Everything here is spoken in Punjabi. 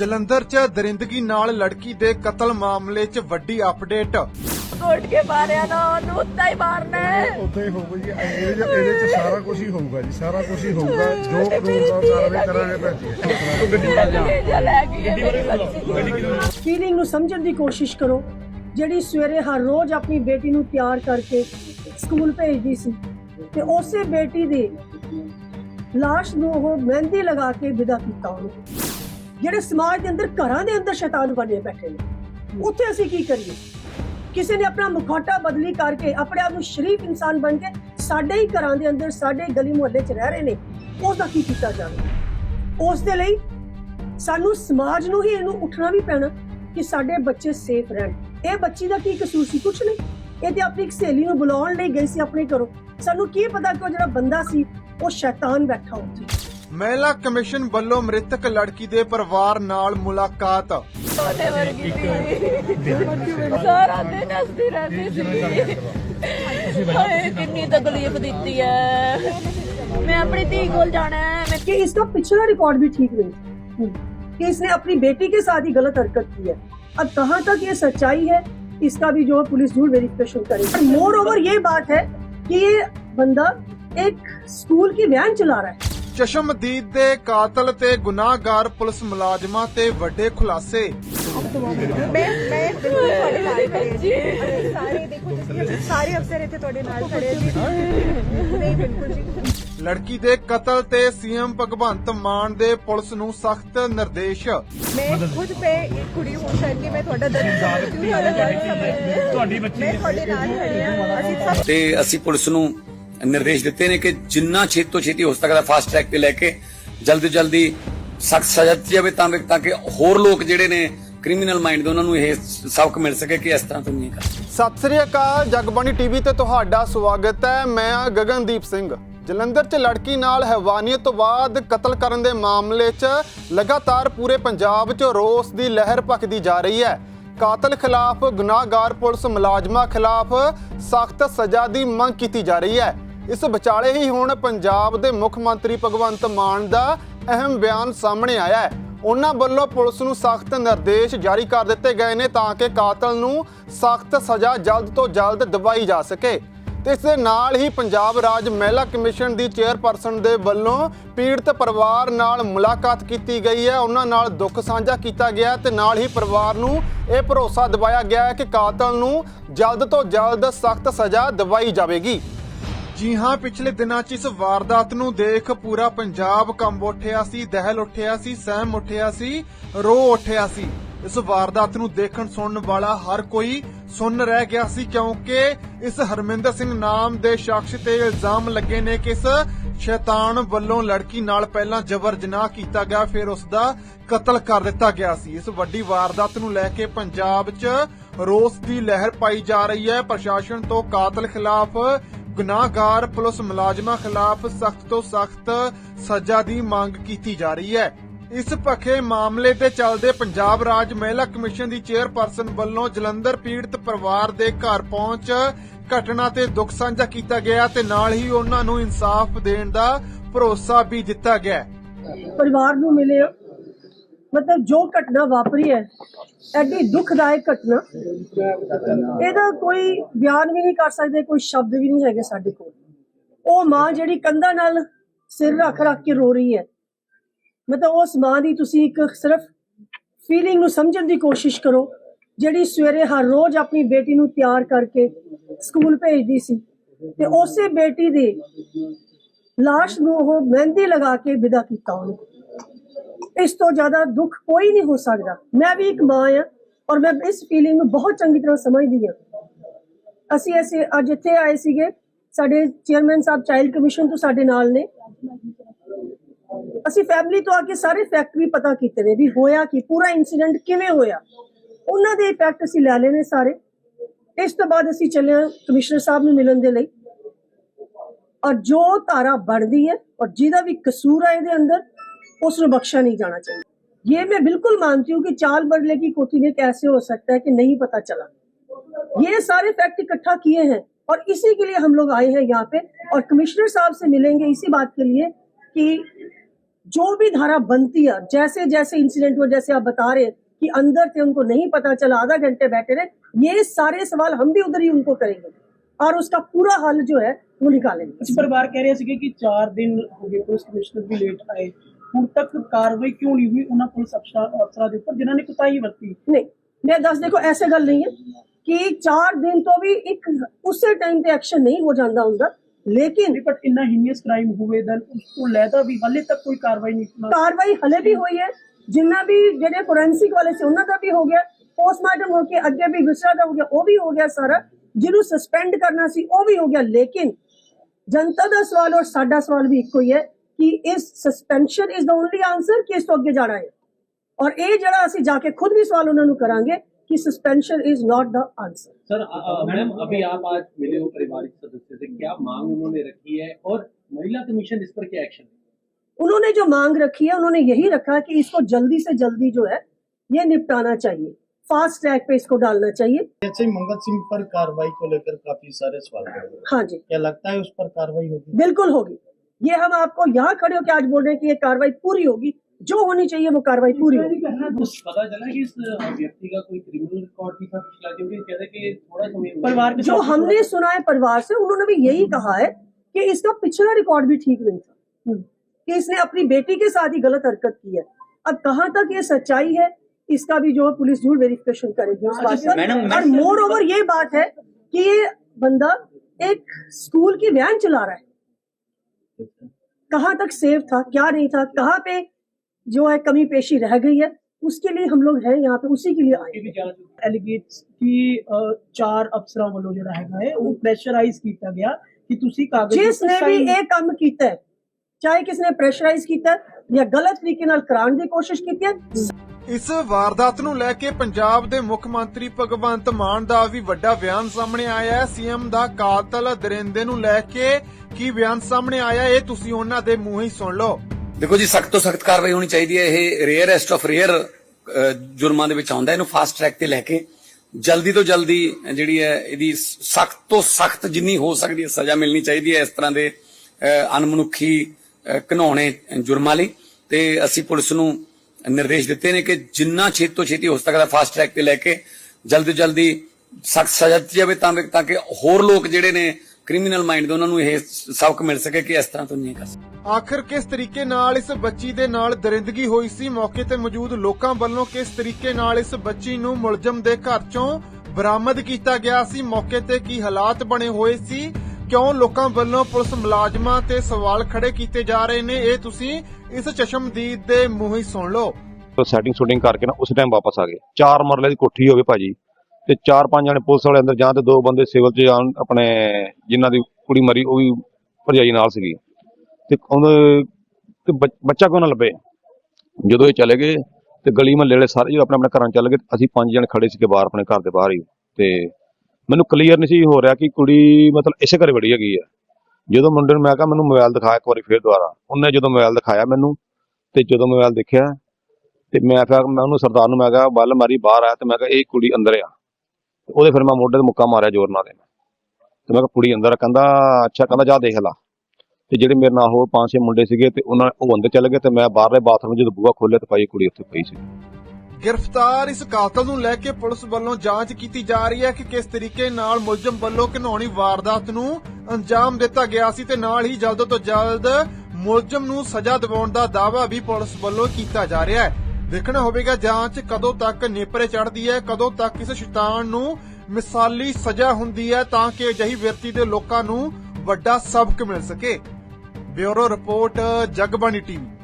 ਜਲੰਧਰ 'ਚ ਦਰਿੰਦਗੀ ਨਾਲ ਲੜਕੀ ਦੇ ਕਤਲ ਮਾਮਲੇ 'ਚ ਵੱਡੀ ਅਪਡੇਟ। ਕੋਟ ਕੇ ਮਾਰਿਆ ਨਾ ਉਹਨੂੰ ਉੱਤਾ ਹੀ ਮਾਰਨਾ ਹੈ। ਉੱਥੇ ਹੀ ਹੋਊਗਾ ਜੀ। ਇਹਦੇ ਚ ਇਹਦੇ ਚ ਸਾਰਾ ਕੁਝ ਹੀ ਹੋਊਗਾ ਜੀ। ਸਾਰਾ ਕੁਝ ਹੀ ਹੋਊਗਾ। ਜੋ ਕਾਨੂੰਨ ਦਾ ਕਾਰਵਾਈ ਕਰਾਂਗੇ ਭੈਣ ਜੀ। ਗੱਡੀ ਲੈ ਕੇ ਮੇਰੀ ਬੱਚੀ ਫੀਲਿੰਗ ਨੂੰ ਸਮਝਣ ਦੀ ਕੋਸ਼ਿਸ਼ ਕਰੋ। ਜਿਹੜੀ ਸਵੇਰੇ ਹਰ ਰੋਜ਼ ਆਪਣੀ ਬੇਟੀ ਨੂੰ ਤਿਆਰ ਕਰਕੇ ਸਕੂਲ ਭੇਜਦੀ ਸੀ ਤੇ ਉਸੇ ਬੇਟੀ ਦੀ ਲਾਸ਼ ਨੂੰ ਉਹ ਮਹਿੰਦੀ ਲਗਾ ਕੇ ਵਿਦਾ ਕੀਤਾ ਉਹਨੂੰ। ਜਿਹੜੇ ਸਮਾਜ ਦੇ ਅੰਦਰ ਘਰਾਂ ਦੇ ਅੰਦਰ ਸ਼ੈਤਾਨ ਬਣੇ ਬੈਠੇ ਨੇ, ਉੱਥੇ ਅਸੀਂ ਕੀ ਕਰੀਏ? ਕਿਸੇ ਨੇ ਆਪਣਾ ਮੁਖੌਟਾ ਬਦਲੀ ਕਰਕੇ ਆਪਣੇ ਆਪ ਨੂੰ ਸ਼ਰੀਫ ਇਨਸਾਨ ਬਣ ਕੇ ਸਾਡੇ ਹੀ ਘਰਾਂ ਦੇ ਅੰਦਰ, ਸਾਡੇ ਗਲੀ ਮੁਹੱਲੇ 'ਚ ਰਹਿ ਰਹੇ ਨੇ ਉਸ ਦਾ ਕੀ ਕੀਤਾ ਜਾਵੇ? ਉਸ ਦੇ ਲਈ ਸਾਨੂੰ ਸਮਾਜ ਨੂੰ ਹੀ ਇਹਨੂੰ ਉੱਠਣਾ ਵੀ ਪੈਣਾ ਕਿ ਸਾਡੇ ਬੱਚੇ ਸੇਫ ਰਹਿਣ। ਇਹ ਬੱਚੀ ਦਾ ਕੀ ਕਸੂਰ ਸੀ? ਕੁਛ ਨਹੀਂ। ਇਹ ਤੇ ਆਪਣੀ ਇੱਕ ਸਹੇਲੀ ਨੂੰ ਬੁਲਾਉਣ ਲਈ ਗਈ ਸੀ ਆਪਣੇ ਘਰੋਂ। ਸਾਨੂੰ ਕੀ ਪਤਾ ਕਿ ਉਹ ਜਿਹੜਾ ਬੰਦਾ ਸੀ, ਉਹ ਸ਼ੈਤਾਨ ਬੈਠਾ ਉੱਥੇ। ਮਹਿਲਾ ਕਮਿਸ਼ਨ ਵੱਲੋਂ ਮ੍ਰਿਤਕ ਲੜਕੀ ਦੇ ਪਰਿਵਾਰ ਨਾਲ ਮੁਲਾਕਾਤ ਸੋਨੇ ਵਰਗੀ ਸੀ ਸਾਰਾ ਦਿਨ ਹੱਸਦੀ ਰਹਿੰਦੀ ਸੀ ਹਾਏ ਕਿੰਨੀ ਤਕਲੀਫ ਦਿੱਤੀ ਹੈ ਮੈਂ ਆਪਣੀ ਧੀ ਕੋਲ ਜਾਣਾ ਹੈ ਮੈਂ कि इसका पिछला रिकॉर्ड भी ठीक नहीं कि इसने अपनी बेटी के साथ ही गलत हरकत की है अब कहाँ तक ये सच्चाई है इसका भी जो है पुलिस जरूर वेरिफिकेशन करेगी मोर ओवर ये बात है कि ये बंदा एक स्कूल की वैन चला रहा है ਚਸ਼ਮਦੀਦ ਦੇ ਕਾਤਲ ਤੇ ਗੁਨਾਹਗਾਰ ਪੁਲਿਸ ਮੁਲਾਜ਼ਮਾਂ ਤੇ ਵੱਡੇ ਖੁਲਾਸੇ। ਮੈਂ ਮੈਂ ਬਿਲਕੁਲ ਤੁਹਾਡੇ ਨਾਲ ਖੜੇ ਜੀ। ਅਸੀਂ ਸਾਰੇ ਦੇਖੋ ਤੁਸੀਂ ਸਾਰੇ ਅਫਸਰ ਇੱਥੇ ਤੁਹਾਡੇ ਨਾਲ ਖੜੇ ਆ ਜੀ। ਨਹੀਂ ਬਿਲਕੁਲ ਜੀ। ਲੜਕੀ ਦੇ ਕਤਲ ਤੇ ਸੀਐਮ ਭਗਵੰਤ ਮਾਨ ਦੇ ਪੁਲਿਸ ਨੂੰ ਸਖਤ ਨਿਰਦੇਸ਼। ਮੈਂ ਖੁਦ ਪੇ ਇੱਕ ਕੁੜੀ ਹੋਣ ਕਰਕੇ ਮੈਂ ਤੁਹਾਡਾ ਦਰਦ ਤੁਹਾਡਾ ਬੱਚੀ ਮੈਂ ਤੁਹਾਡੇ ਨਾਲ ਖੜੀ ਹਾਂ। ਅਸੀਂ ਤੇ ਅਸੀਂ ਪੁਲਿਸ ਨੂੰ ਨਿਰਦੇਸ਼ ਦਿੱਤੇ ਨੇ ਕਿ ਜਿੰਨਾ ਛੇਤੀ ਤੋਂ ਛੇਤੀ ਹੋ ਸਕਦਾ ਫਾਸਟ ਟਰੈਕ ਤੇ ਲੈ ਕੇ, ਜਲਦੀ ਜਲਦੀ ਸਖਤ ਸਜ਼ਾ ਦਿੱਤੀ ਜਾਵੇ ਤਾਂ ਤਾਂ ਕਿ ਹੋਰ ਲੋਕ ਜਿਹੜੇ ਨੇ ਕ੍ਰਿਮੀਨਲ ਮਾਈਂਡ ਦੇ, ਉਹਨਾਂ ਨੂੰ ਇਹ ਸਬਕ ਮਿਲ ਸਕੇ ਕਿ ਇਸ ਤਰ੍ਹਾਂ ਤੋਂ ਨਹੀਂ ਕਰ ਸਤਿ ਸ੍ਰੀ ਅਕਾਲ, ਜਗਬਾਣੀ ਟੀਵੀ ਤੇ ਤੁਹਾਡਾ ਸਵਾਗਤ ਹੈ। ਮੈਂ ਹਾਂ ਗਗਨਦੀਪ ਸਿੰਘ। ਜਲੰਧਰ 'ਚ ਲੜਕੀ ਨਾਲ ਹੈਵਾਨੀਅਤ ਤੋਂ ਬਾਅਦ ਕਤਲ ਕਰਨ ਦੇ ਮਾਮਲੇ 'ਚ ਲਗਾਤਾਰ ਪੂਰੇ ਪੰਜਾਬ 'ਚ ਰੋਸ ਦੀ ਲਹਿਰ ਭਖਦੀ ਜਾ ਰਹੀ ਹੈ। ਕਾਤਲ ਖਿਲਾਫ ਗੁਨਾਹਗਾਰ ਪੁਲਿਸ ਮੁਲਾਜ਼ਮਾਂ ਖਿਲਾਫ ਸਖਤ ਸਜ਼ਾ ਦੀ ਮੰਗ ਕੀਤੀ ਜਾ ਰਹੀ ਹੈ। ਇਸ ਵਿਚਾਲੇ ਹੀ ਹੁਣ ਪੰਜਾਬ ਦੇ ਮੁੱਖ ਮੰਤਰੀ ਭਗਵੰਤ ਮਾਨ ਦਾ ਅਹਿਮ ਬਿਆਨ ਸਾਹਮਣੇ ਆਇਆ ਹੈ। ਉਹਨਾਂ ਵੱਲੋਂ ਪੁਲਿਸ ਨੂੰ ਸਖਤ ਨਿਰਦੇਸ਼ ਜਾਰੀ ਕਰ ਦਿੱਤੇ ਗਏ ਨੇ ਤਾਂ ਕਿ ਕਾਤਲ ਨੂੰ ਸਖਤ ਸਜ਼ਾ ਜਲਦ ਤੋਂ ਜਲਦ ਦਿਵਾਈ ਜਾ ਸਕੇ। ਤੇ ਇਸ ਦੇ ਨਾਲ ਹੀ ਪੰਜਾਬ ਰਾਜ ਮਹਿਲਾ ਕਮਿਸ਼ਨ ਦੀ ਚੇਅਰਪਰਸਨ ਦੇ ਵੱਲੋਂ ਪੀੜਤ ਪਰਿਵਾਰ ਨਾਲ ਮੁਲਾਕਾਤ ਕੀਤੀ ਗਈ ਹੈ। ਉਹਨਾਂ ਨਾਲ ਦੁੱਖ ਸਾਂਝਾ ਕੀਤਾ ਗਿਆ ਤੇ ਨਾਲ ਹੀ ਪਰਿਵਾਰ ਨੂੰ ਇਹ ਭਰੋਸਾ ਦਿਵਾਇਆ ਗਿਆ ਹੈ ਕਿ ਕਾਤਲ ਨੂੰ ਜਲਦ ਤੋਂ ਜਲਦ ਸਖਤ ਸਜ਼ਾ ਦਿਵਾਈ ਜਾਵੇਗੀ। ਜੀ ਹਾਂ, ਪਿਛਲੇ ਦਿਨਾਂ 'ਚ ਇਸ ਵਾਰਦਾਤ ਨੂੰ ਦੇਖ ਪੂਰਾ ਪੰਜਾਬ ਕੰਬ ਉੱਠਿਆ ਸੀ, ਦਹਿਲ ਉੱਠਿਆ ਸੀ, ਸਹਿਮ ਉੱਠਿਆ ਸੀ, ਰੋ ਉੱਠਿਆ ਸੀ। ਇਸ ਵਾਰਦਾਤ ਨੂੰ ਦੇਖਣ ਸੁਣਨ ਵਾਲਾ ਹਰ ਕੋਈ ਸੁਣ ਰਹਿ ਗਿਆ ਸੀ ਕਿਉਂਕਿ ਇਸ ਹਰਮਿੰਦਰ ਸਿੰਘ ਨਾਮ ਦੇ ਸ਼ਖਸ ਤੇ ਇਲਜ਼ਾਮ ਲੱਗੇ ਨੇ ਕਿ ਇਸ ਸ਼ੈਤਾਨ ਵੱਲੋਂ ਲੜਕੀ ਨਾਲ ਪਹਿਲਾਂ ਜਬਰ ਜਨਾਹ ਕੀਤਾ ਗਿਆ, ਫਿਰ ਉਸ ਦਾ ਕਤਲ ਕਰ ਦਿੱਤਾ ਗਿਆ ਸੀ। ਇਸ ਵੱਡੀ ਵਾਰਦਾਤ ਨੂੰ ਲੈ ਕੇ ਪੰਜਾਬ 'ਚ ਰੋਸ ਦੀ ਲਹਿਰ ਪਾਈ ਜਾ ਰਹੀ ਹੈ। ਪ੍ਰਸ਼ਾਸਨ ਤੋਂ ਕਾਤਲ ਖਿਲਾਫ ਗੁਨਾਹਗਾਰ ਪੁਲਿਸ ਮੁਲਾਜ਼ਮਾਂ ਖਿਲਾਫ ਸਖਤ ਤੋਂ ਸਖਤ ਸਜ਼ਾ ਦੀ ਮੰਗ ਕੀਤੀ ਜਾ ਰਹੀ ਹੈ। ਇਸ ਪੱਖੇ ਮਾਮਲੇ ਤੇ ਚੱਲਦੇ ਪੰਜਾਬ ਰਾਜ ਮਹਿਲਾ ਕਮਿਸ਼ਨ ਦੀ ਚੇਅਰਪਰਸਨ ਵੱਲੋਂ ਜਲੰਧਰ ਪੀੜਤ ਪਰਿਵਾਰ ਦੇ ਘਰ ਪਹੁੰਚ ਘਟਨਾ ਤੇ ਦੁੱਖ ਸਾਂਝਾ ਕੀਤਾ ਗਿਆ ਤੇ ਨਾਲ ਹੀ ਉਹਨਾਂ ਨੂੰ ਇਨਸਾਫ ਦੇਣ ਦਾ ਭਰੋਸਾ ਵੀ ਦਿੱਤਾ ਗਿਆ। ਪਰਿਵਾਰ ਨੂੰ ਮਿਲੇ ਮਤਲਬ ਜੋ ਘਟਨਾ ਵਾਪਰੀ ਹੈ, ਐਡੀ ਦੁਖਦਾਇਕ ਘਟਨਾ, ਇਹਦਾ ਕੋਈ ਬਿਆਨ ਵੀ ਨਹੀਂ ਕਰ ਸਕਦੇ, ਕੋਈ ਸ਼ਬਦ ਵੀ ਨਹੀਂ ਹੈਗੇ ਸਾਡੇ ਕੋਲ। ਉਹ ਮਾਂ ਜਿਹੜੀ ਕੰਧਾਂ ਨਾਲ ਸਿਰ ਰੱਖ ਰੱਖ ਕੇ ਰੋ ਰਹੀ ਹੈ, ਮਤਲਬ ਉਸ ਮਾਂ ਦੀ ਤੁਸੀਂ ਇੱਕ ਸਿਰਫ ਫੀਲਿੰਗ ਨੂੰ ਸਮਝਣ ਦੀ ਕੋਸ਼ਿਸ਼ ਕਰੋ, ਜਿਹੜੀ ਸਵੇਰੇ ਹਰ ਰੋਜ਼ ਆਪਣੀ ਬੇਟੀ ਨੂੰ ਤਿਆਰ ਕਰਕੇ ਸਕੂਲ ਭੇਜਦੀ ਸੀ ਤੇ ਉਸੇ ਬੇਟੀ ਦੀ ਲਾਸ਼ ਨੂੰ ਉਹ ਮਹਿੰਦੀ ਲਗਾ ਕੇ ਵਿਦਾ ਕੀਤਾ ਉਹਨੇ। ਇਸ ਤੋਂ ਜ਼ਿਆਦਾ ਦੁੱਖ ਕੋਈ ਨਹੀਂ ਹੋ ਸਕਦਾ। ਮੈਂ ਵੀ ਇੱਕ ਮਾਂ ਆ ਔਰ ਮੈਂ ਇਸ ਫੀਲਿੰਗ ਨੂੰ ਬਹੁਤ ਚੰਗੀ ਤਰ੍ਹਾਂ ਸਮਝਦੀ ਹਾਂ। ਅਸੀਂ ਐਸੇ ਅੱਜ ਇੱਥੇ ਆਏ ਸੀਗੇ। ਸਾਡੇ ਚੇਅਰਮੈਨ ਸਾਹਿਬ ਚਾਈਲਡ ਕਮਿਸ਼ਨ ਤੋਂ ਸਾਡੇ ਨਾਲ ਨੇ। ਅਸੀਂ ਫੈਮਿਲੀ ਤੋਂ ਆ ਕੇ ਸਾਰੇ ਫੈਕਟ ਵੀ ਪਤਾ ਕੀਤੇ ਨੇ ਵੀ ਹੋਇਆ ਕਿ, ਪੂਰਾ ਇਨਸੀਡੈਂਟ ਕਿਵੇਂ ਹੋਇਆ। ਉਹਨਾਂ ਦੇ ਇਫੈਕਟ ਅਸੀਂ ਲੈ ਲਏ ਨੇ ਸਾਰੇ। ਇਸ ਤੋਂ ਬਾਅਦ ਅਸੀਂ ਚੱਲੇ ਕਮਿਸ਼ਨਰ ਸਾਹਿਬ ਨੂੰ ਮਿਲਣ ਦੇ ਲਈ। ਔਰ ਜੋ ਧਾਰਾ ਬਣਦੀ ਹੈ ਔਰ ਜਿਹਦਾ ਵੀ ਕਸੂਰ ਹੈ ਇਹਦੇ ਅੰਦਰ उसने बख्शा नहीं जाना चाहिए। ये मैं बिल्कुल मानती हूँ कि चाल बदले की कोठी में कैसे हो सकता है कि नहीं पता चला। ये सारे फैक्ट इकट्ठा किए हैं और इसी के लिए हम लोग आए हैं यहाँ पे और कमिश्नर साहब से मिलेंगे इसी बात के लिए कि जो भी धारा बनती है जैसे जैसे इंसिडेंट हुआ, जैसे आप बता रहे हैं कि अंदर थे, उनको नहीं पता चला, आधा घंटे बैठे रहे, ये सारे सवाल हम भी उधर ही उनको करेंगे और उसका पूरा हल जो है, वो निकालेंगे। इस पर बार कह रहे थे कि चार दिन हो गए, पुलिस कमिश्नर भी लेट आए। ਹੁਣ ਤੱਕ ਕਾਰਵਾਈ ਕਿਉਂ ਨਹੀਂ ਹੋਈ ਉਹਨਾਂ ਪੁਲਿਸ ਅਫਸਰਾਂ ਦੇ ਉੱਪਰ ਜਿਨ੍ਹਾਂ ਨੇ ਕੁਤਾਹੀ ਵਰਤੀ? ਨਹੀਂ ਮੈਂ ਦੱਸ ਦੇਖੋ ਐਸੇ ਗੱਲ ਨਹੀਂ ਹੈ ਕਿ 4 ਦਿਨ ਤੋਂ ਵੀ ਇੱਕ ਉਸੇ ਟਾਈਮ ਤੇ ਐਕਸ਼ਨ ਨਹੀਂ ਹੋ ਜਾਂਦਾ ਹੁੰਦਾ ਲੇਕਿਨ ਬਟ ਇੰਨਾ ਹੀਨੀਅਸ ਕ੍ਰਾਈਮ ਹੋਵੇ ਦਨ ਉਸ ਤੋਂ ਲੈਦਾ ਵੀ ਹਲੇ ਤੱਕ ਕੋਈ ਕਾਰਵਾਈ ਨਹੀਂ ਕਾਰਵਾਈ ਹਲੇ ਵੀ ਹੋਈ ਹੈ ਜਿੰਨਾ ਵੀ ਜਿਹੜੇ ਫੋਰੈਂਸਿਕ ਵਾਲੇ ਸੀ ਉਹਨਾਂ ਦਾ ਵੀ ਹੋ ਗਿਆ ਪੋਸਟਮਾਰਟਮ ਹੋ ਕੇ ਅੱਗੇ ਵੀ ਗੁਸਰਾ ਦਾ ਹੋ ਗਿਆ ਉਹ ਵੀ ਹੋ ਗਿਆ ਸਾਰਾ ਜਿਹਨੂੰ ਸਸਪੈਂਡ ਕਰਨਾ ਸੀ ਉਹ ਵੀ ਹੋ ਗਿਆ ਲੇਕਿਨ ਜਨਤਾ ਦਾ ਸਵਾਲ ਔਰ ਸਾਡਾ ਸਵਾਲ ਵੀ ਇੱਕੋ ਹੀ ਹੈ ਕਿ ਇਸ suspension is the only answer ਕਿ ਇਸ ਤੋਂ ਅੱਗੇ ਜਾਣਾ ਹੈ ਔਰ ਇਹ ਜਿਹੜਾ ਅਸੀਂ ਜਾ ਕੇ ਖੁਦ ਵੀ ਸਵਾਲ ਉਹਨਾਂ ਨੂੰ ਕਰਾਂਗੇ ਕਿ suspension is not the answer sir uh- uh- madam अभी आप आज मिले हो पारिवारिक सदस्य से क्या मांग उन्होंने रखी है और महिला कमीशन इस पर क्या एक्शन है उन्होंने जो मांग रखी है उन्होंने यही रखा कि इसको जल्दी से जल्दी जो है ये निपटाना चाहिए फास्ट ट्रैक पे इसको डालना चाहिए जैसे मंगल सिंह पर कार्रवाई को लेकर काफी सारे सवाल खड़े हुए हाँ जी क्या लगता है उस पर कार्रवाई होगी बिल्कुल होगी ये हम आपको यहाँ खड़े होकर आज बोल रहे हैं कि ये कार्रवाई पूरी होगी। जो होनी चाहिए वो कार्रवाई पूरी होगी। पता चला कि इस व्यक्ति का कोई क्रिमिनल रिकॉर्ड भी था पिछला क्योंकि कहते हैं कि थोड़ा समय परिवार जो हमने सुना है परिवार से उन्होंने भी यही कहा है कि इसका पिछला रिकॉर्ड भी ठीक नहीं था। कि इसने अपनी बेटी के साथ ही गलत हरकत की है। अब कहाँ तक ये सच्चाई है इसका भी जो है पुलिस ज़रूर वेरिफिकेशन करेगी उस बात पर। और मोर ओवर ये बात है कि ये बंदा एक स्कूल की वैन चला रहा है। कहाँ तक सेफ था क्या नहीं था कहाँ पे जो है कमी पेशी रह गई है उसके लिए हम लोग हैं यहाँ पे उसी के लिए आए ये भी जांच ਐਲੀਗੇਟਸ ਕਿ ਅ, ਚਾਰ ਅਫਸਰਾਂ ਵੱਲੋਂ ਜਿਹੜਾ ਹੈਗਾ ਹੈ ਉਹ ਪ੍ਰੈਸ਼ਰਾਈਜ਼ ਕੀਤਾ ਗਿਆ ਕਿ ਤੁਸੀਂ ਕਾਗਜ਼ ਉੱਤੇ ਜਿਸ ਨੇ ਵੀ sign- ਇਹ ਕੰਮ ਕੀਤਾ ਹੈ ਚਾਹੇ ਕਿਸ ਨੇ ਪ੍ਰੈਸ਼ਰਾਈਜ਼ ਕੀਤਾ ਹੈ ਜਾਂ ਗਲਤ ਤਰੀਕੇ ਨਾਲ ਕਰਾਉਣ ਦੀ ਕੋਸ਼ਿਸ਼ ਕੀਤੀ ਹੈ ਇਸ ਵਾਰਦਾਤ ਨੂੰ ਲੈ ਕੇ ਪੰਜਾਬ ਦੇ ਮੁੱਖ ਮੰਤਰੀ ਭਗਵੰਤ ਮਾਨ ਦਾ ਵੀ ਵੱਡਾ ਬਿਆਨ ਸਾਹਮਣੇ ਆਇਆ ਹੈ। ਸੀਐਮ ਦਾ ਕਾਤਲ ਦਰਿੰਦੇ ਨੂੰ ਲੈ ਕੇ ਕੀ ਬਿਆਨ ਸਾਹਮਣੇ ਆਇਆ ਇਹ ਤੁਸੀਂ ਉਹਨਾਂ ਦੇ ਮੂੰਹ ਹੀ ਸੁਣ ਲਓ। ਦੇਖੋ ਜੀ ਸਖਤ ਤੋਂ ਸਖਤ ਕਾਰਵਾਈ ਹੋਣੀ ਚਾਹੀਦੀ ਹੈ। ਇਹ ਰੇਅਰੈਸਟ ਆਫ ਰੇਅਰ ਜੁਰਮਾਂ ਦੇ ਵਿੱਚ ਆਉਂਦਾ। ਇਹਨੂੰ ਫਾਸਟ ਟਰੈਕ ਤੇ ਲੈ ਕੇ ਜਲਦੀ ਤੋਂ ਜਲਦੀ ਜਿਹੜੀ ਹੈ ਇਹਦੀ ਸਖਤ ਤੋਂ ਸਖਤ ਜਿੰਨੀ ਹੋ ਸਕਦੀ ਹੈ ਸਜ਼ਾ ਮਿਲਣੀ ਚਾਹੀਦੀ ਹੈ ਇਸ ਤਰ੍ਹਾਂ ਦੇ ਅਹ, ਅਣਮਨੁੱਖੀ ਅਹ, ਜੁਰਮਾਂ ਲਈ। ਤੇ ਅਸੀਂ ਪੁਲਿਸ ਨੂੰ ਨਿਰਦੇਸ਼ ਦਿੱਤੇ ਨੇ ਕਿ ਜਿੰਨਾ ਛੇਤੀ ਤੋਂ ਛੇਤੀ ਹੋ ਸਕਦਾ ਫਾਸਟ ਟਰੈਕ ਤੇ ਲੈ ਕੇ, ਜਲਦੀ ਤੋਂ ਜਲਦੀ ਸਖਤ ਸਜ਼ਾ ਦਿੱਤੀ ਜਾਵੇ ਤਾਂ ਤਾਂ ਕਿ ਹੋਰ ਲੋਕ ਜਿਹੜੇ ਨੇ ਕ੍ਰਿਮੀਨਲ ਮਾਈਂਡ ਦੇ, ਉਹਨਾਂ ਨੂੰ ਇਹ ਸਬਕ ਮਿਲ ਸਕੇ ਕਿ ਇਸ ਤਰ੍ਹਾਂ ਤੋਂ ਨਹੀਂ ਕਰ ਸਕਦੇ। ਆਖਰ ਕਿਸ ਤਰੀਕੇ ਨਾਲ ਇਸ ਬੱਚੀ ਦੇ ਨਾਲ ਦਰਿੰਦਗੀ ਹੋਈ ਸੀ? ਮੌਕੇ ਤੇ ਮੌਜੂਦ ਲੋਕਾਂ ਵੱਲੋਂ ਕਿਸ ਤਰੀਕੇ ਨਾਲ ਇਸ ਬੱਚੀ ਨੂੰ ਮੁਲਜ਼ਮ ਦੇ ਘਰ ਚੋਂ ਬਰਾਮਦ ਕੀਤਾ ਗਿਆ ਸੀ? ਮੌਕੇ ਤੇ ਕੀ ਹਾਲਾਤ ਬਣੇ ਹੋਏ ਸੀ? ਕਿਉਂ ਲੋਕਾਂ ਵੱਲੋਂ ਪੁਲਿਸ ਮੁਲਾਜ਼ਮਾਂ ਤੇ ਸਵਾਲ ਖੜੇ ਕੀਤੇ ਜਾ ਰਹੇ ਨੇ? ਇਹ ਤੁਸੀਂ ਇਸ ਚਸ਼ਮਦੀਦ ਦੇ ਮੂੰਹ ਹੀ ਸੁਣ ਲਓ। ਸੈਟਿੰਗ ਸ਼ੂਟਿੰਗ ਕਰਕੇ ਨਾ ਉਸ ਟਾਈਮ ਵਾਪਸ ਆ ਗਏ। ਚਾਰ ਮਰਲੇ ਦੀ ਕੋਠੀ ਹੋਵੇ ਭਾਜੀ ਤੇ ਚਾਰ ਪੰਜ ਜਣੇ ਪੁਲਿਸ ਵਾਲੇ ਅੰਦਰ ਜਾਂ ਤੇ ਦੋ ਬੰਦੇ ਸਿਵਲ 'ਚ ਜਾਣ ਆਪਣੇ ਜਿਨ੍ਹਾਂ ਦੀ ਕੁੜੀ ਮਰੀ ਉਹ ਵੀ ਭਰਜਾਈ ਨਾਲ ਸੀਗੀ। ਤੇ ਉਹਦੇ ਤੇ ਬੱਚਾ ਕਿਉਂ ਨਾ ਲੱਭੇ? ਜਦੋਂ ਇਹ ਚਲੇ ਗਏ ਤੇ ਗਲੀ ਮਹੱਲੇ ਵਾਲੇ ਸਾਰੇ ਜਦੋਂ ਆਪਣੇ ਆਪਣੇ ਘਰਾਂ 'ਚ ਚੱਲ ਗਏ, ਅਸੀਂ ਪੰਜ ਜਣੇ ਖੜੇ ਸੀਗੇ ਬਾਹਰ, ਆਪਣੇ ਘਰ ਦੇ ਬਾਹਰ ਹੀ ਤੇ ਮੈਨੂੰ ਕਲੀਅਰ ਨਹੀਂ ਸੀ ਹੋ ਰਿਹਾ ਕਿ ਕੁੜੀ ਮਤਲਬ ਇਸੇ ਘਰੇ ਵੜੀ ਹੈਗੀ ਆ। ਜਦੋਂ ਮੁੰਡੇ ਨੂੰ ਮੈਂ ਕਿਹਾ, ਮੈਨੂੰ ਮੋਬਾਈਲ ਦਿਖਾ ਇੱਕ ਵਾਰੀ ਫੇਰ ਦੁਬਾਰਾ। ਉਹਨੇ ਜਦੋਂ ਮੋਬਾਈਲ ਦਿਖਾਇਆ ਮੈਨੂੰ ਤੇ ਜਦੋਂ ਮੋਬਾਈਲ ਦੇਖਿਆ ਤੇ ਮੈਂ ਕਿਹਾ, ਮੈਂ ਉਹਨੂੰ ਸਰਦਾਰ ਨੂੰ ਮੈਂ ਕਿਹਾ, ਬੱਲ ਮਾਰੀ ਬਾਹਰ ਆਇਆ ਤੇ ਮੈਂ ਕਿਹਾ, ਇਹ ਕੁੜੀ ਅੰਦਰ ਆ। ਤੇ ਉਹਦੇ ਫਿਰ ਮੈਂ ਮੋਢੇ ਤੇ ਮੁੱਕਾ ਮਾਰਿਆ ਜ਼ੋਰ ਨਾਲ ਤੇ ਮੈਂ ਕਿਹਾ, ਕੁੜੀ ਅੰਦਰ ਕਹਿੰਦਾ, ਅੱਛਾ। ਕਹਿੰਦਾ, ਜਾ ਦੇਖ ਲਾ। ਤੇ ਜਿਹੜੇ ਮੇਰੇ ਨਾਲ ਹੋਰ ਪੰਜ ਛੇ ਮੁੰਡੇ ਸੀਗੇ ਤੇ ਉਹਨਾਂ ਉਹ ਅੰਦਰ ਚਲੇ ਗਏ ਤੇ ਮੈਂ ਬਾਹਰਲੇ ਬਾਥਰੂਮ ਜਦੋਂ ਬੂਹਾ ਖੋਲ੍ਹਿਆ ਤੇ ਪਾਈ ਕੁੜੀ ਉੱਥੇ ਪਈ ਸੀ। ਗ੍ਰਿਫਤਾਰ ਇਸ ਕਾਤਲ ਨੂੰ ਲੈ ਕੇ ਪੁਲਿਸ ਵੱਲੋਂ ਜਾਂਚ ਕੀਤੀ ਜਾ ਰਹੀ ਹੈ ਕਿ ਕਿਸ ਤਰੀਕੇ ਨਾਲ ਮੁਲਜ਼ਮ ਵੱਲੋਂ ਘਿਨੌਣੀ ਵਾਰਦਾਤ ਨੂੰ ਅੰਜਾਮ ਦਿੱਤਾ ਗਿਆ ਸੀ ਤੇ ਨਾਲ ਹੀ ਜਲਦ ਤੋਂ ਜਲਦ ਮੁਲਜ਼ਮ ਨੂੰ ਸਜ਼ਾ ਦਿਵਾਉਣ ਦਾ ਦਾਅਵਾ ਵੀ ਪੁਲਿਸ ਵੱਲੋਂ ਕੀਤਾ ਜਾ ਰਿਹਾ ਹੈ। ਦੇਖਣਾ ਹੋਵੇਗਾ ਜਾਂਚ ਕਦੋਂ ਤੱਕ ਨੇਪਰੇ ਚੜ੍ਹਦੀ ਹੈ, ਕਦੋਂ ਤੱਕ ਇਸ ਸ਼ੈਤਾਨ ਨੂੰ ਮਿਸਾਲੀ ਸਜ਼ਾ ਹੁੰਦੀ ਹੈ ਤਾਂ ਕਿ ਅਜਿਹੀ ਵਿਅਕਤੀ ਦੇ ਲੋਕਾਂ ਨੂੰ ਵੱਡਾ ਸਬਕ ਮਿਲ ਸਕੇ। Bureau report, Jagbani TV.